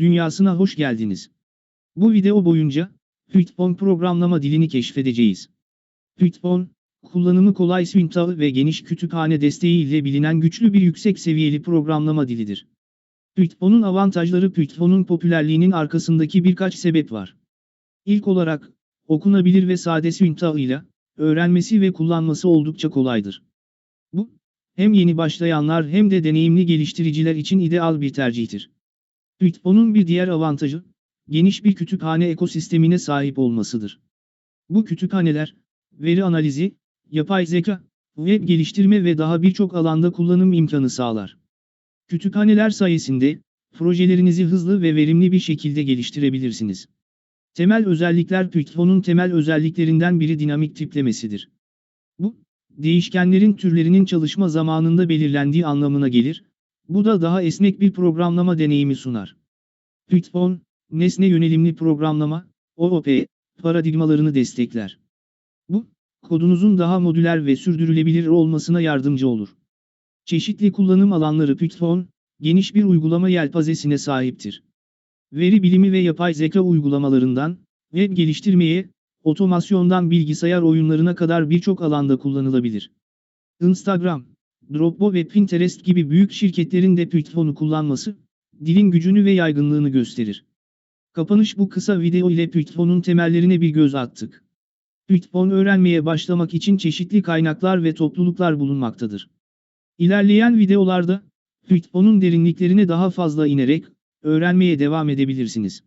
Dünyasına hoş geldiniz. Bu video boyunca, Python programlama dilini keşfedeceğiz. Python, kullanımı kolay syntağı ve geniş kütüphane desteği ile bilinen güçlü bir yüksek seviyeli programlama dilidir. Python'un avantajları Python'un popülerliğinin arkasındaki birkaç sebep var. İlk olarak, okunabilir ve sade syntağıyla, öğrenmesi ve kullanması oldukça kolaydır. Bu, hem yeni başlayanlar hem de deneyimli geliştiriciler için ideal bir tercihtir. Python'un bir diğer avantajı, geniş bir kütüphane ekosistemine sahip olmasıdır. Bu kütüphaneler, veri analizi, yapay zeka, web geliştirme ve daha birçok alanda kullanım imkanı sağlar. Kütüphaneler sayesinde, projelerinizi hızlı ve verimli bir şekilde geliştirebilirsiniz. Temel özellikler Python'un temel özelliklerinden biri dinamik tiplemesidir. Bu, değişkenlerin türlerinin çalışma zamanında belirlendiği anlamına gelir, bu da daha esnek bir programlama deneyimi sunar. Python, nesne yönelimli programlama, OOP, paradigmalarını destekler. Bu, kodunuzun daha modüler ve sürdürülebilir olmasına yardımcı olur. Çeşitli kullanım alanları Python, geniş bir uygulama yelpazesine sahiptir. Veri bilimi ve yapay zeka uygulamalarından, web geliştirmeye, otomasyondan bilgisayar oyunlarına kadar birçok alanda kullanılabilir. Instagram, Dropbox ve Pinterest gibi büyük şirketlerin de Python'u kullanması, dilin gücünü ve yaygınlığını gösterir. Kapanış bu kısa video ile Python'un temellerine bir göz attık. Python öğrenmeye başlamak için çeşitli kaynaklar ve topluluklar bulunmaktadır. İlerleyen videolarda, Python'un derinliklerine daha fazla inerek, öğrenmeye devam edebilirsiniz.